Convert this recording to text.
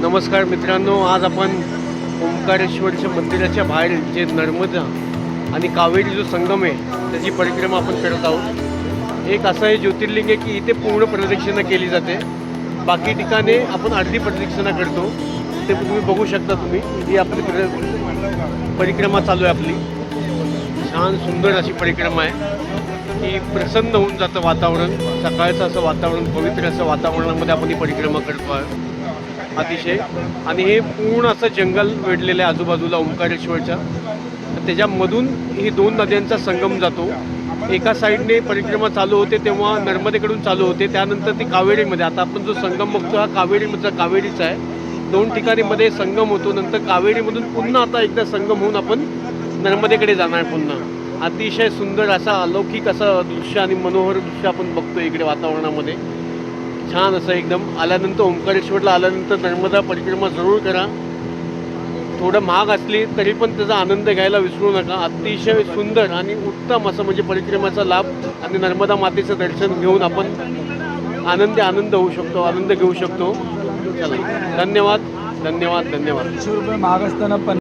नमस्कार मित्रांनो आज आपण ओंकारेश्वरच्या मंदिराच्या बाहेर जे नर्मदा आणि कावेरी जो संगम आहे त्याची परिक्रमा आपण करत आहोत. एक असं हे ज्योतिर्लिंग आहे की इथे पूर्ण प्रदक्षिणा केली जाते. बाकी ठिकाणी आपण अर्धी प्रदक्षिणा करतो. ते तुम्ही बघू शकता तुम्ही. ही आपली प्र- परिक्रमा चालू आहे आपली. छान सुंदर अशी परिक्रमा आहे. की प्रसन्न होऊन जातं वातावरण. सकाळचं असं वातावरण पवित्र असं वातावरणामध्ये आपण ही परिक्रमा करतो आहे अतिशय. आणि हे पूर्ण असं जंगल वेढलेलं आहे आजूबाजूला ओंकारेश्वरच्या. त्याच्यामधून ही दोन नद्यांचा संगम जातो. एका साईडने परिक्रमा चालू होते तेव्हा नर्मदेकडून चालू होते. त्यानंतर ती कावेरीमध्ये. आता आपण जो संगम बघतो हा कावेरीमधला कावेरीचा आहे. दोन ठिकाणी मध्ये संगम होतो. नंतर कावेरीमधून पुन्हा आता एकदा संगम होऊन आपण नर्मदेकडे जाणार पुन्हा. अतिशय सुंदर असा अलौकिक असं दृश्य आणि मनोहर दृश्य आपण बघतो इकडे वातावरणामध्ये. छान असं एकदम आल्यानंतर ओंकारेश्वरला आल्यानंतर नर्मदा परिक्रमा जरूर करा. थोडं महाग असली तरी पण त्याचा आनंद घ्यायला विसरू नका. अतिशय सुंदर आणि उत्तम असं म्हणजे परिक्रमाचा लाभ आणि नर्मदा मातेचं दर्शन घेऊन आपण आनंदी आनंद होऊ शकतो आनंद घेऊ शकतो. चला धन्यवाद धन्यवाद धन्यवाद. महाग असताना पण